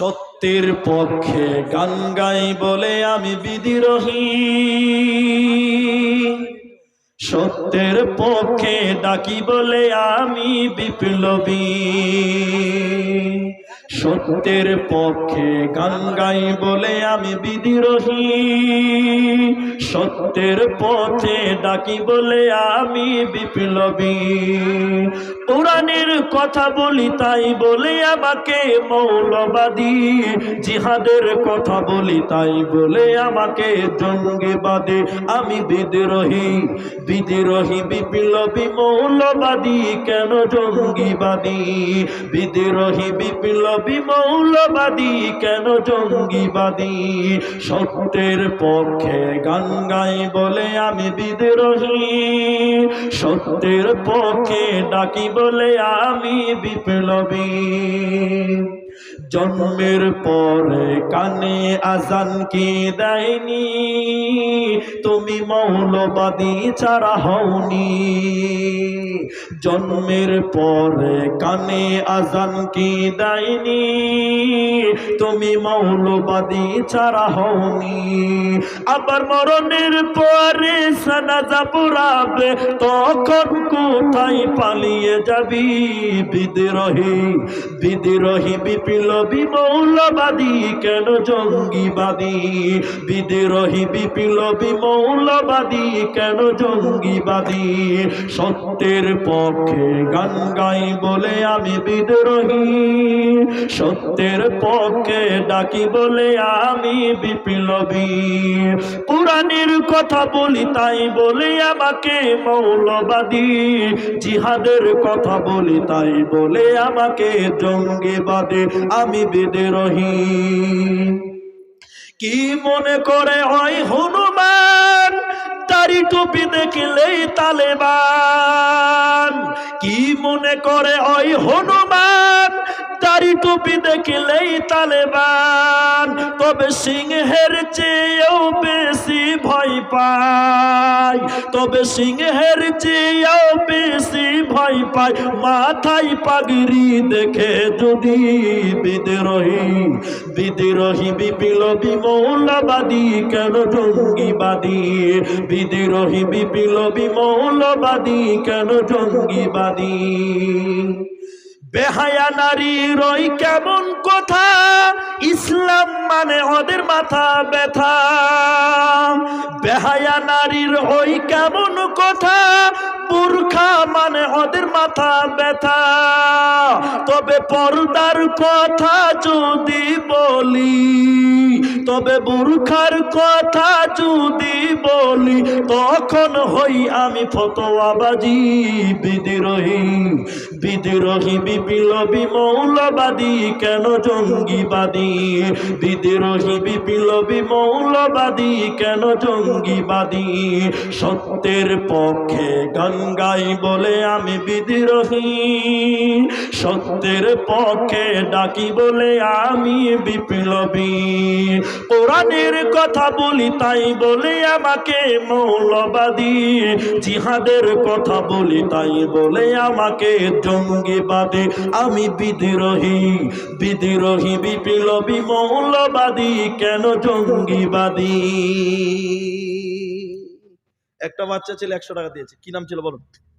সত্যের পক্ষে গান গাই বলে আমি বিদ্রোহী। সত্যের পক্ষে ডাকি বলে আমি বিপ্লবী। সত্যের পক্ষে গান গাই বলে আমি বিদ্রোহী। সত্যের পথে ডাকি বলে আমি বিপ্লবী। পুরাণের কথা বলি, তাই বলে আমাকে মৌলবাদী। জিহাদের কথা বলি, তাই বলে আমাকে জঙ্গিবাদী। আমি বিদ্রোহী বিদ্রোহী, বিপ্লবী, মৌলবাদী। কেন জঙ্গিবাদী? বিদ্রোহী, বিপ্লবী, মৌলবাদী। কেন জঙ্গিবাদী? সত্যের পক্ষে গান গাই বলে আমি বিদ্রোহী। সত্যের পক্ষে ডাকি বলে আমি বিপ্লবী। জন্মের পরে কানে আজান কি দেয়নি? তুমি মৌলবাদী ছাড়া হওনি। জন্মের পরে কানে আজান কি দেয়নি? তুমি মৌলবাদী ছাড়া হওনি। আবার মরণের পরে সানাজা পুরাবে তখন কোথায় পালিয়ে যাবি? বিদ্রোহী বিদ্রোহী বিপ্লবী মৌলবাদী, কেন জঙ্গিবাদী? বিদ্রোহী বিপ্লবী মৌলবাদী, কেন জঙ্গিবাদী? সত্যের পক্ষে গান গাই বলে আমি বিদ্রোহী। সত্যের পক্ষে ডাকি বলে আমি বিপ্লবী পুরাণের কথা বলি, তাই বলে আমাকে মৌলবাদী। জিহাদের কথা বলি, তাই বলে আমাকে জঙ্গিবাদী। আমি বিদ্রোহী কি মনে করে হয় হনুমান? দাড়ি টুপি দেখলেই তালেবান। কি মনে করে ওই হনুমান? টুপি দেখলেই তালেবান, তবে সিংহের চেয়েও বেশি ভয় পায়। তবে সিংহের চেয়েও বেশি ভয় পায়। মাথায় পাগড়ি দেখে যদি বিদ্রোহী বিদ্রোহী বিপ্লবী মৌলবাদী, কেন জঙ্গিবাদী? বিদ্রোহী বিপ্লবী মৌলবাদী, কেন জঙ্গিবাদী? বেহায়া নারীর ওই কেমন কথা? ইসলাম মানে ওদের মাথা ব্যথা। বেহায়া নারীর ওই কেমন কথা? পুরখা মানে ওদের মাথা ব্যথা। তবে পর্দার কথা যদি বলি, তবে বুরখার কথা যদি তখন হই আমি ফতোয়াবাজি বিদ্রোহী বিদ্রোহী, বিপ্লবী, মৌলবাদী, কেন জঙ্গিবাদী? বিদ্রোহী, বিপ্লবী, মৌলবাদী, কেন জঙ্গিবাদী? সত্যের পক্ষে গান গাই বলে আমি বিদ্রোহী। সত্যের পক্ষে ডাকি বলে আমি বিপ্লবী। কোরআনের কথা বলি, তাই বলে আমাকে মৌলবাদী। জিহাদের কথা বলি, তাই বলে আমাকে জঙ্গিবাদী। আমি বিদ্রোহী বিদ্রোহী, বিপ্লবী, মৌলবাদী, কেন জঙ্গিবাদী? একটা বাচ্চা ছেলে একশো টাকা দিয়েছে। কি নাম ছিল বলুন?